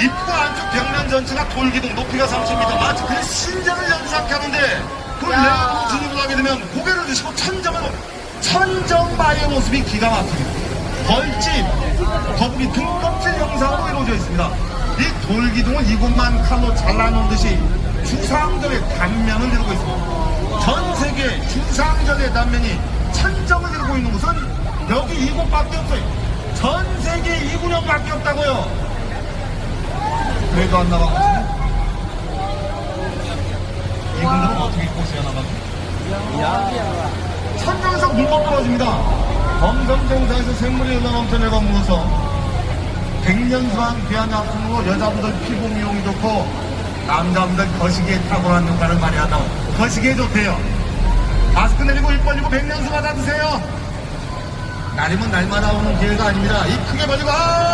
입구 안쪽 벽면 전체가 돌기둥 높이가 30m 마치 그 신전을 연상하는데 그 야. 레고 진입을 하게 되면 고개를 드시고 천정을 천정바의 모습이 기가 막힙니다. 벌집, 거북이 등껍질 형상으로 이루어져 있습니다. 이 돌기둥은 이곳만 칼로 잘라놓은 듯이 주상전의 단면을 이루고 있습니다. 전 세계 주상전의 단면이 천정을 이루고 있는 곳은 여기 이곳밖에 없어요. 전 세계 이 구역밖에 없다고요. 그래도 안 나가거든요. 이분들은 어떻게 꼬셔야 나가죠? 천정에서 물건 떨어집니다. 검성정사에서 생물이 흘러넘쳐 내가 물어서 백년 수한 귀한 약품으로 여자분들 피부 미용이 좋고 남자분들 거시기에 탁월한 효과를 많이 한다고 거시기에 좋대요. 마스크 내리고 입 벌리고 백년수 받아 드세요. 날이면 날마다 오는 기회가 아닙니다. 입 크게 벌리고 아!